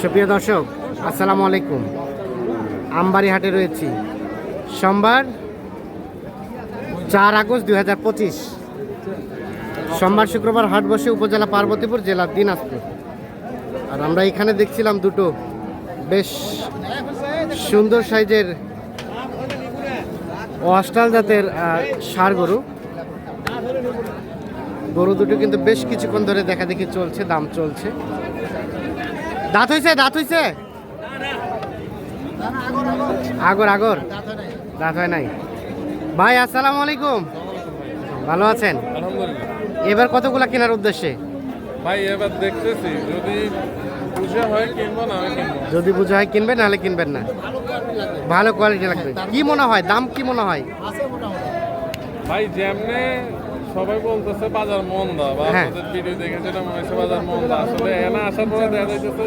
সুপ্রিয় দর্শক, আসসালামু আলাইকুম। আমবাড়ি হাটে রয়েছি। সোমবার চার আগস্ট দুই হাজার পঁচিশ। সোমবার শুক্রবার হাট বসে উপজেলা পার্বতীপুর জেলা দিনাজপুর। আর আমরা এখানে দেখছিলাম দুটো বেশ সুন্দর সাইজের অস্টাল জাতের ষাঁড় গরু। গরু দুটো কিন্তু বেশ কিছুক্ষণ ধরে দেখা দেখি চলছে, দাম চলছে। দাঁত হইছে দাঁত হইছে? আগর আগর। দাঁত হয় নাই। ভাই আসসালামু আলাইকুম। ভালো আছেন? এবার কতগুলা কেনার উদ্দেশ্যে? ভাই এবার দেখতেছি। যদি পুজো হয় কিনবো না যদি বুঝা হয় কিনবেন নাহলে কিনবেন না। ভালো কোয়ালিটি লাগবে। কি মনে হয়? দাম কি মনে হয়? ভাই যেমনে সবাই বলতেছে বাজার মন্দা বা হ্যাঁ। আপনাদের ভিডিও দেখে যেটা মনে হচ্ছে বাজার মন্দা। আসলে এখানে আসার পরে দেখা যাইতেছে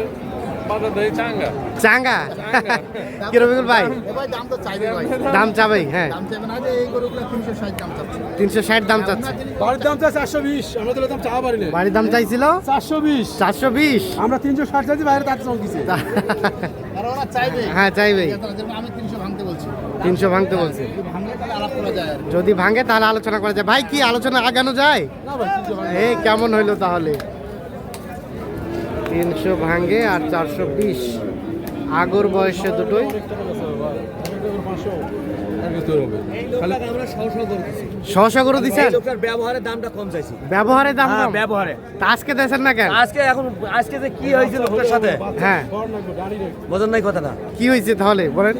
বাজার চাঙ্গা। চাঙ্গা। কি রবিকুল ভাই? ভাই দাম তো চাইবে ভাই। দাম চাবেই হ্যাঁ। দাম চাইবে না যে এই গরুগুলো তিনশো ষাট দাম চাচ্ছে। তিনশো ষাট দাম চাচ্ছে। বাড়ির দাম চাই চারশো বিশ আমরা তো দাম চাওয়া বাড়ির দাম চাইছিল? চারশো বিশ। চারশো বিশ। আমরা তিনশো ষাট চাইছি বাইরে তার চাল আর ওরা চাইবে হ্যাঁ যেমন আমি তিনশো ভাঙতে বলছি তিনশো ভাঙতে বলছে। যদি ভাঙে তাহলে আলোচনা করা যায়। ভাই, কি আলোচনা আগানো যায়? এই কেমন হইল তাহলে? তিনশো ভাঙে আর চারশো বিশ। আগর বয়সে দুটোই। আমরা সহ সহ করতেছি করে দিচ্ছেন লোকটার ব্যবহারের দামটা কম চাইছি। ব্যবহারের দাম হ্যাঁ কম। ব্যবহারে। তা আজকে দেশেন না কেন? আজকে এখন আজকে যে কি হয়েছে লোকটার সাথে? হ্যাঁ। বোঝেন নাই কথাটা। কি হয়েছে তাহলে? বলেন।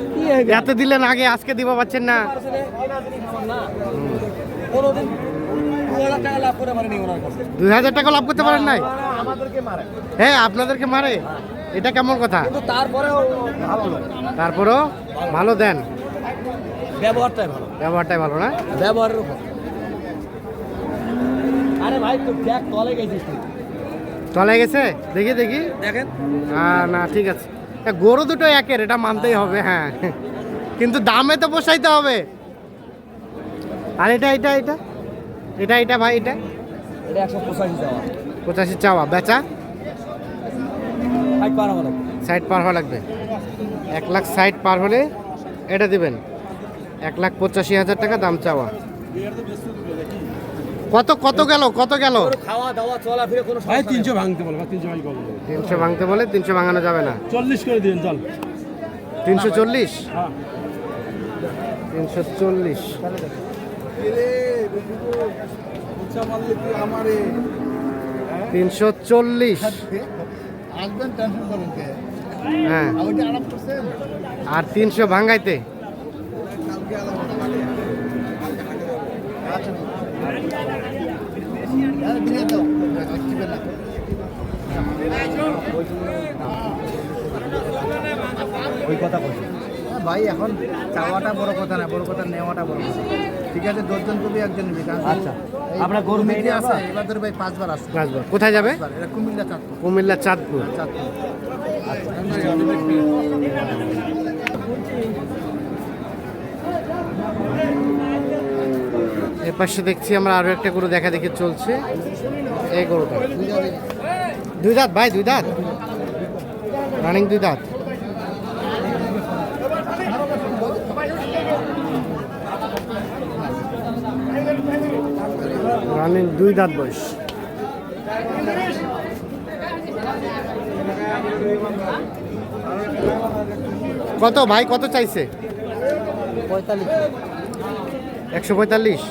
এত দিলেন আগে আজকে দিব পাচ্ছেন না। কোনোদিন দু হাজার টাকা লাভ করে পারেনি ওনার কাছে। দুই হাজার টাকা লাভ করতে পারেন নাই? আমাদেরকে মারে। হ্যাঁ আপনাদেরকে মারে? এটা কেমন কথা? কিন্তু তারপরেও ভালো লোক। তারপরও ভালো দেন। ব্যবহারটাই ভালো। ব্যবহারটাই ভালো না? ব্যবহারের উপর আরে ভাই তুই দেখ তলে গেছিস চলে গেছে? দেখি দেখি। দেখেন। না ঠিক আছে। গরু দুটো একের এটা মানতেই হবে হ্যাঁ। কিন্তু দামে তো পোষাইতে হবে। আর এটা এটা এটা? এটা এটা ভাই এটা? এটা একশো পঁচাশি যাওয়া পঁচাশি চাওয়া বেচা? ফাইভ পার আমার সাইড পার হওয়া লাগবে। এক লাখ সাইড পার হলে এটা দিবেন। এক লাখ পঁচাশি হাজার টাকা দাম চাওয়া। কত কত গেল কত গেল? খাওয়া দাওয়া চলা কোনো ভাই তিনশো ভাঙতে বলো তিনশো তিনশো ভাঙতে বলে তিনশো ভাঙানো যাবে না। চল্লিশ করে দিন চল। তিনশো চল্লিশ? হ্যাঁ। তিনশো চল্লিশ। তিনশো চল্লিশ। হ্যাঁ। আর তিনশো ভাঙাইতে কালকে আলাপ হবে আচ্ছা হ্যাঁ দিয়ে দাও আসবে না ওই কথা বলছি ভাই এখন চাওয়াটা বড় কথা না বড় কথা নেওয়াটা বড় কথা। ঠিক আছে দশজন কবি একজন নিবি। আচ্ছা। আমরা গরু নিয়ে আছে? এবার ধরে ভাই পাঁচবার আসছে পাঁচবার। কোথায় যাবে? এটা কুমিল্লা চাঁদপুর। কুমিল্লা চাঁদপুর। চাঁদপুর এর পাশে দেখছি আমরা আরও একটা গরু দেখা দেখে চলছে। এই গরুটা। দুই দাঁত ভাই দুই দাঁত। রানিং দুই দাঁত। রানিং দুই দাঁত বয়স। কত ভাই কত চাইছে? পঁয়তাল্লিশ। একশো পঁয়তাল্লিশ।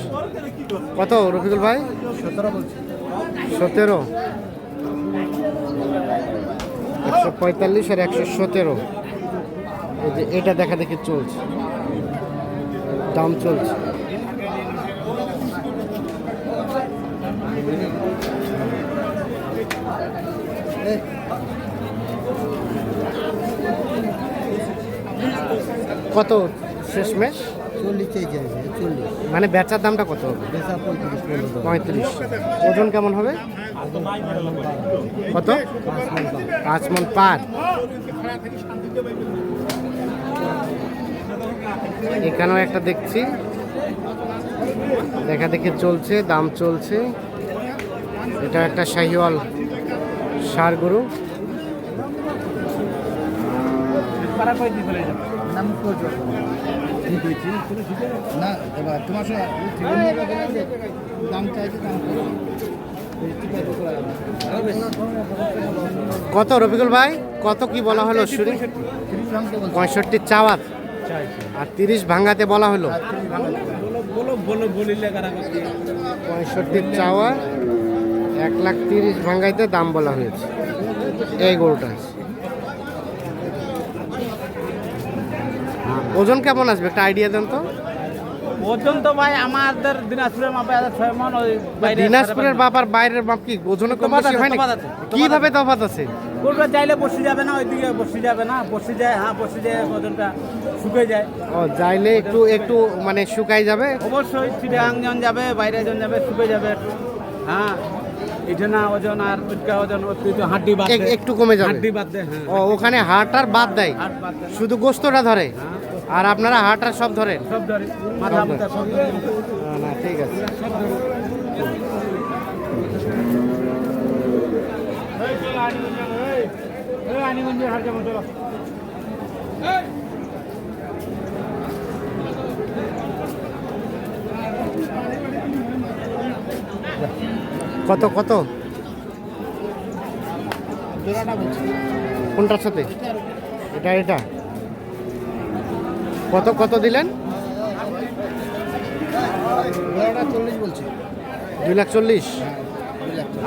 কত রফিকুল ভাই? সতেরো একশো পঁয়তাল্লিশ আর একশো সতেরো। এই যে এটা দেখা দেখি চলছে। দাম চলছে। কত শেষমেশ? চল্লিশ চাইছে চল্লিশ। মানে বেচার দামটা কত হবে? পঁয়ত্রিশ পঁয়ত্রিশ। ওজন কেমন হবে? কত? পাঁচ মন পার। এখানেও একটা দেখছি। দেখা দেখে চলছে দাম চলছে। এটা একটা শাহিওয়াল সার গরু। যাবে। না এবার তোমার দাম চাইছি দাম। কত রফিকুল ভাই? কত কি বলা হলো পঁয়ষট্টি চাওয়াত। আর তিরিশ ভাঙ্গাতে বলা হলো? আর তিরিশ ভাঙতে বলো বলো বলিলে কারা পঁয়ষট্টি চাওয়া এক লাখ তিরিশ ভাঙ্গাইতে দাম বলা হয়েছে। এই গরুটা ওজন কেমন আসবে? একটা আইডিয়া দেন তো। ওজন তো ভাই আমাদের দিনাজপুরের মাপে আছে ছয় মন ওই দিনাজপুরের বাপ আর বাইরের বাপ কি? ওজনে কম বেশি হয় না কীভাবে তফাৎ আছে? কোনটা চাইলে বসে যাবে না ওইদিকে বসে যাবে না বসে যায় হ্যাঁ বসে যায় ওজনটা শুকে যায়। ও যাইলে একটু একটু মানে শুকাই যাবে? অবশ্যই জন যাবে বাইরে জন যাবে শুকে যাবে। একটু হ্যাঁ এটা না ওজন আর ওজন হাড্ডি বাদ একটু কমে যাবে। হাড্ডি বাদ দেয় হ্যাঁ। ও ওখানে হাট আর বাদ দেয়? বাদ দেয়। শুধু গোস্তটা ধরে? আর আপনারা হাট আর সব ধরেন। সব না ঠিক আছে। কত কত? কোনটার সাথে? এটা এটা। কত কত দিলেন? দুই লাখ চল্লিশ।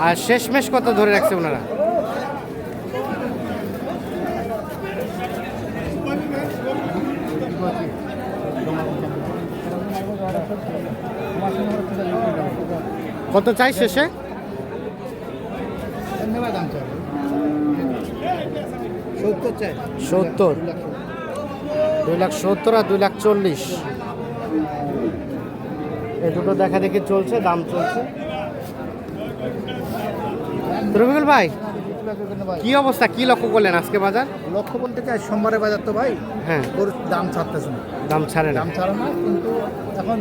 আর শেষমেশ কত ধরে রাখছে ওনারা? কত চাই শেষে? সত্তর চাই। সত্তর। দুই লাখ সত্তর আর দুই লাখ চল্লিশ। এ দুটো দেখা দেখি চলছে দাম চলছে। রবিকুল ভাই কি অবস্থা? কি লক্ষ্য করলেন আজকে বাজার? লক্ষ্য বলতে চাই সোমবারের বাজার তো ভাই হ্যাঁ। দাম ছাড়তেছে না। দাম ছাড়ে না। দাম ছাড়ে না কিন্তু এখন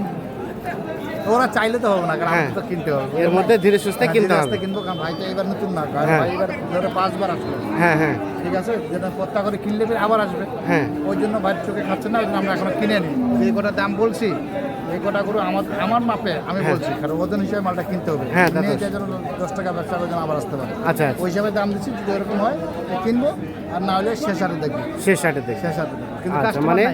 ওরা চাইলে তো হবে না কারণ হ্যাঁ। আমাকে তো কিনতে হবে। এর মধ্যে ধীরে সুস্থে হ্যাঁ, কিনতে হবে। কিনবো কারণ ভাই তো এবার নতুন না কারণ হ্যাঁ। ভাই এবার ধরে পাঁচবার আসবে হ্যাঁ হ্যাঁ। ঠিক আছে? যেটা পত্তা করে কিনলে আবার আসবে। হ্যাঁ। ওই জন্য ভাইয়ের চোখে খাচ্ছে না আমরা এখনও কিনে নিই এই কটা দাম বলছি এই কটা গরু আমার আমার মাপে আমি। বলছি কারণ ওজন হিসেবে মালটা কিনতে হবে। হ্যাঁ, দশ টাকা ব্যবসা করে আবার আসতে পারে। আচ্ছা আচ্ছা। ওই হিসাবে দাম দিচ্ছি যদি এরকম হয় কিনবো। আর না হলে আচ্ছা, মানে-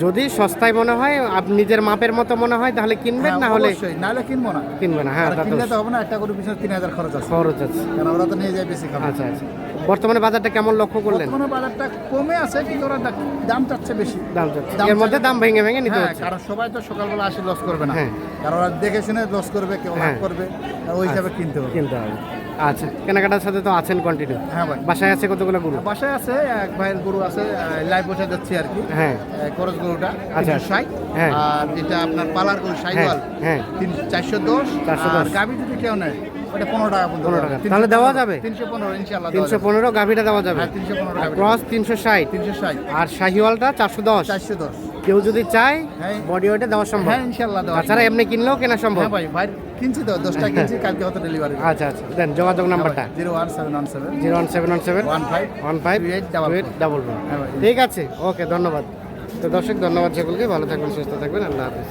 যদি সস্তায় মনে হয় আপনি নিজের মাপের মতো মনে হয় তাহলে কিনবেন হ্যাঁ, না হলে অবশ্যই। না হলে কিনবো না। কিনবেন না হ্যাঁ কিনলে তো হবে না একটা গরু পিছনে তিন হাজার খরচ আছে। খরচ আছে। কারণ ওরা তো নিয়ে যায় বেশি খাবে আচ্ছা আচ্ছা। বর্তমানে বাজারটা কেমন লক্ষ্য করলেন? বর্তমানে বাজারটা কমে আছে কিন্তু ওরা দাম চাচ্ছে বেশি। দাম দাম এর মধ্যে দাম ভেঙে ভেঙে নিতে হ্যাঁ, হচ্ছে। কারণ সবাই তো সকালবেলা আসে লস করবে না। হ্যাঁ। কারণ ওরা দেখে শুনে লস করবে কেউ লাভ। করবে ওই হিসাবে কিনতে হবে। কিনতে হবে। আচ্ছা কেনাকাটার সাথে তো আছেন কন্টিনিউ হ্যাঁ ভাই। বাসায় আছে কতগুলো গরু? বাসায় আছে এক ভাইয়ের গরু আছে লাইভ বসে যাচ্ছি আর কি। হ্যাঁ। করজ গরুটা আচ্ছা। ষাট। হ্যাঁ। আর যেটা আপনার পালার গরু হ্যাঁ সাইওয়াল হ্যাঁ তিন চারশো দশ। 410 আর গাভি যদি কেউ নেয় ওটা পনেরো টাকা পর্যন্ত। 15 টাকা। তাহলে দেওয়া যাবে? তিনশো পনেরো ইনশাল্লাহ তিনশো পনেরো গাভিটা দেওয়া যাবে। হ্যাঁ তিনশো পনেরো ক্রস তিনশো ষাট। তিনশো ষাট। আর শাহিওয়ালটা চারশো দশ। চারশো দশ। কেউ যদি চায় হ্যাঁ। বডি ওয়েটে দেওয়া সম্ভব। হ্যাঁ ইনশাআল্লাহ দেওয়া তাছাড়া এমনি কিনলেও কেনা সম্ভব। হ্যাঁ ভাই ভাই কিনছি তো দশটা কিনছি কালকে হয়তো ডেলিভারি আচ্ছা আচ্ছা। দেন যোগাযোগ নাম্বারটা। Zero one seven one seven zero one seven one seven one five one five four. Double হ্যাঁ ভাই। ঠিক আছে। ওকে ধন্যবাদ। তো দর্শক ধন্যবাদ সকলকে। ভালো থাকবেন সুস্থ থাকবেন। আল্লাহ হাফিজ।